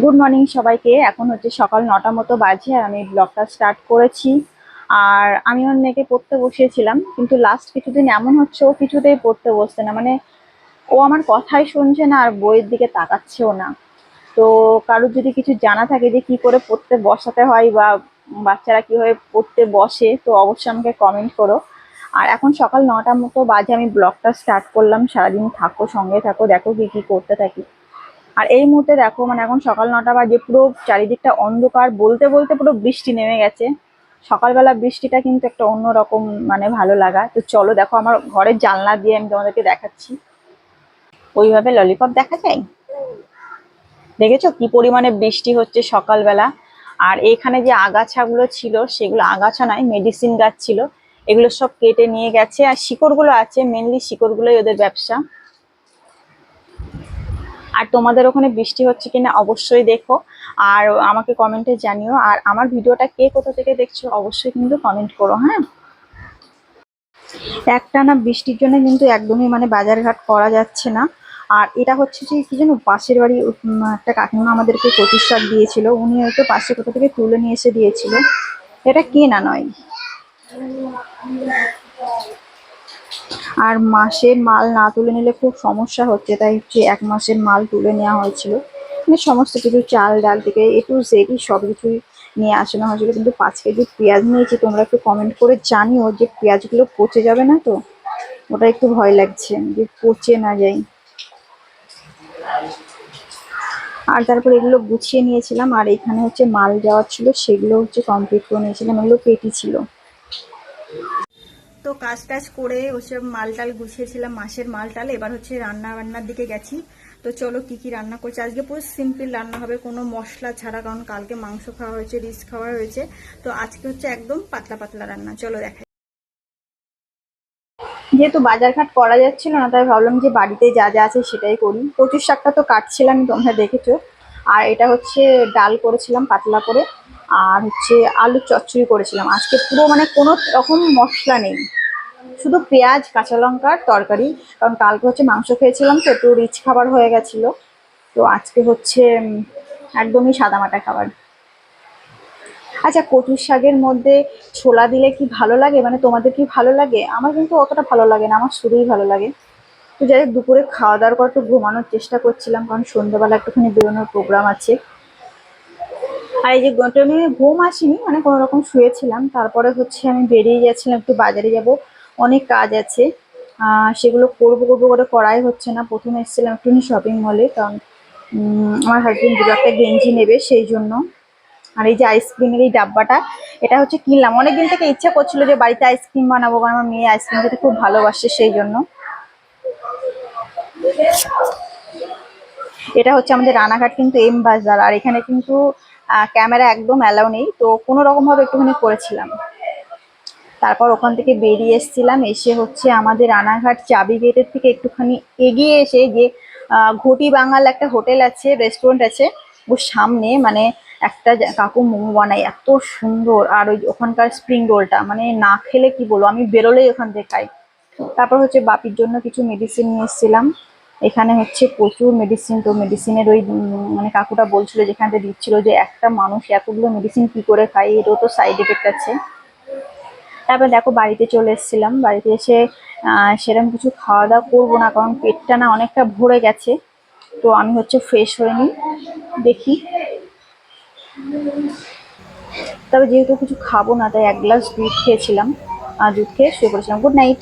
Good morning সবাইকে। এখন হচ্ছে সকাল নটা মতো বাজে আর আমি ব্লগটা স্টার্ট করেছি। আর আমি ওর মেয়েকে পড়তে বসিয়েছিলাম, কিন্তু লাস্ট কিছুদিন এমন হচ্ছে ও কিছুতেই পড়তে বসছে না। মানে ও আমার কথাই শুনছে না আর বইয়ের দিকে তাকাচ্ছেও না। তো কারোর যদি কিছু জানা থাকে যে কি করে পড়তে বসাতে হয় বা বাচ্চারা কীভাবে পড়তে বসে, তো অবশ্যই আমাকে কমেন্ট করো। আর এখন সকাল নটার মতো বাজে আমি ব্লগটা স্টার্ট করলাম। সারাদিন থাকো, সঙ্গে থাকো, দেখো কি কি করতে থাকি। আর এই মুহূর্তে দেখো মানে এখন সকাল নটা বাজে, পুরো চারিদিকটা অন্ধকার, বলতে বলতে পুরো বৃষ্টি নেমে গেছে। সকালবেলা বৃষ্টিটা কিন্তু একটা অন্যরকম মানে ভালো লাগা। তো চলো দেখো, আমার ঘরের জানলা দিয়ে আমি তোমাদেরকে দেখাচ্ছি। ওইভাবে ললিপপ দেখা যায়? দেখেছ কি পরিমাণে বৃষ্টি হচ্ছে সকালবেলা? আর এখানে যে আগাছাগুলো ছিল, সেগুলো আগাছা নয় মেডিসিন গাছ ছিল। এগুলো সব কেটে নিয়ে গেছে, আর শিকড়গুলো আছে মেনলি শিকড়গুলোই ওদের ব্যবসা। আর তোমাদের ওখানে বৃষ্টি হচ্ছে কিনা অবশ্যই দেখো। আর আমাকে কমেন্টে জানিও। আর আমার ভিডিওটা কে কোথা থেকে দেখছ অবশ্যই কিন্তু কমেন্ট করো হ্যাঁ? একটানা বৃষ্টির জন্য কিন্তু একদমই মানে বাজারঘাট করা যাচ্ছে না। আর এটা হচ্ছে যে, কি যেন পাশের বাড়ি একটা কাকিমা আমাদেরকে শাক দিয়েছিল। উনি হয়তো পাশে কোথা থেকে তুলে নিয়ে এসে দিয়েছিল। এটা কেনা নয়। আর মাসের মাল না তুলে নিলে খুব সমস্যা হচ্ছে, তাই হচ্ছে এক মাসের মাল তুলে নেওয়া হয়েছিল। মানে সমস্ত কিছু চাল ডাল থেকে এ টু সব কিছুই নিয়ে আসানো হয়েছিল। কিন্তু পাঁচ কেজি পেঁয়াজ নিয়েছি, তোমরা একটু কমেন্ট করে জানিও যে পেঁয়াজগুলো পচে যাবে না তো? ওটা একটু ভয় লাগছে যে পচে না যায়। আর তারপর এগুলো গুছিয়ে নিয়েছিলাম, আর এখানে হচ্ছে মাল যাওয়ার ছিল, সেগুলো হচ্ছে কমপ্লিট করে নিয়েছিলাম, এগুলো পেটি ছিল। তো কাজ টাজ করে ওসব মাল টাল গুছিয়েছিলাম, মাসের মাল টাল। এবার হচ্ছে রান্না বান্নার দিকে গেছি। তো চলো কি কি রান্না করছি? আজকে পুরো সিম্পল রান্না হবে, কোনো মশলা ছাড়া, কারণ কালকে মাংস খাওয়া হয়েছে, রিচ খাওয়া হয়েছে। তো আজকে হচ্ছে একদম পাতলা পাতলা রান্না। চলো দেখাই। যেহেতু বাজারঘাট করা যাচ্ছিল না, তাই ভাবলাম যে বাড়িতে যা যা আছে সেটাই করি। কচুর শাকটা তো কাটছিলাম, তোমরা দেখেছ। আর এটা হচ্ছে ডাল করেছিলাম পাতলা করে, আর হচ্ছে আলু চচ্চড়ি করেছিলাম। আজকে পুরো মানে কোনো রকম মশলা নেই। শুধু পেঁয়াজ, কাঁচা লঙ্কার তরকারি, কারণ কালকে হচ্ছে মাংস খেয়েছিলাম তো, একটু রিচ খাবার হয়ে গেছিল। তো আজকে হচ্ছে একদমই সাদামাটা খাবার। আচ্ছা কচুর শাকের মধ্যে ছোলা দিলে কি ভালো লাগে? মানে তোমাদের কি ভালো লাগে? আমার কিন্তু অতটা ভালো লাগে না, আমার শুধুই ভালো লাগে। তো যাই হোক, দুপুরে খাওয়া দাওয়ার পর একটু ঘুমানোর চেষ্টা করছিলাম, কারণ সন্ধ্যাবেলা একটুখানি বেরোনোর প্রোগ্রাম আছে। আর এই যে আমি ঘুম আসেনি মানে কোনো রকম শুয়েছিলাম। তারপরে হচ্ছে আমি বেরিয়ে যাচ্ছিলাম, একটু বাজারে যাব। অনেক কাজ আছে। সেগুলো করব করব করে করাই হচ্ছে না। প্রথমে এসেছিলাম একটুখানি শপিং মলে কারণ আমার হাজব্যান্ড দুটো একটা গেঞ্জি নেবে সেই জন্য। আর এই যে আইসক্রিমের এই ডাব্বাটা, এটা হচ্ছে কিনলাম। অনেকদিন থেকে ইচ্ছা করছিল যে বাড়িতে আইসক্রিম বানাবো, কারণ আমার মেয়ে আইসক্রিম খেতে খুব ভালোবাসে সেই জন্য। এটা হচ্ছে আমাদের রানাঘাট কিন্তু এম বাজার, আর এখানে কিন্তু ক্যামেরা একদম অ্যালাউ নেই। তো কোনো রকম ভাবে একটুখানি করেছিলাম। তারপর ওখান থেকে বেরিয়ে এসেছিলাম। এসে হচ্ছে আমাদের রানাঘাট চাবি গেটের থেকে একটুখানি এগিয়ে এসে যে ঘটি বাঙাল একটা হোটেল আছে রেস্টুরেন্ট আছে ওর সামনে মানে একটা কাকু মোমো বানায়, এত সুন্দর। আর ওই ওখানকার স্প্রিং রোলটা মানে না খেলে কি বলব, আমি বেরোলেই ওখান থেকে খাই। তারপর হচ্ছে বাপির জন্য কিছু মেডিসিন নিয়ে এসেছিলাম। এখানে হচ্ছে প্রচুর মেডিসিন তো মেডিসিনের ওই মানে কাকুটা বলছিল যেখান থেকে দিচ্ছিল যে, একটা মানুষ এতগুলো মেডিসিন কি করে খায়, এরও তো সাইড এফেক্ট আছে। তারপর দেখো বাড়িতে চলে এসেছিলাম। বাড়িতে এসে সেরকম কিছু খাওয়া দাওয়া করব না, কারণ পেটটা না অনেকটা ভরে গেছে। তো আমি হচ্ছে ফ্রেশ হয়ে নিই, দেখি। তবে যেহেতু কিছু খাব না, তাই এক গ্লাস দুধ খেয়েছিলাম, আর দুধ খেয়ে শুয়ে পড়েছিলাম। Good night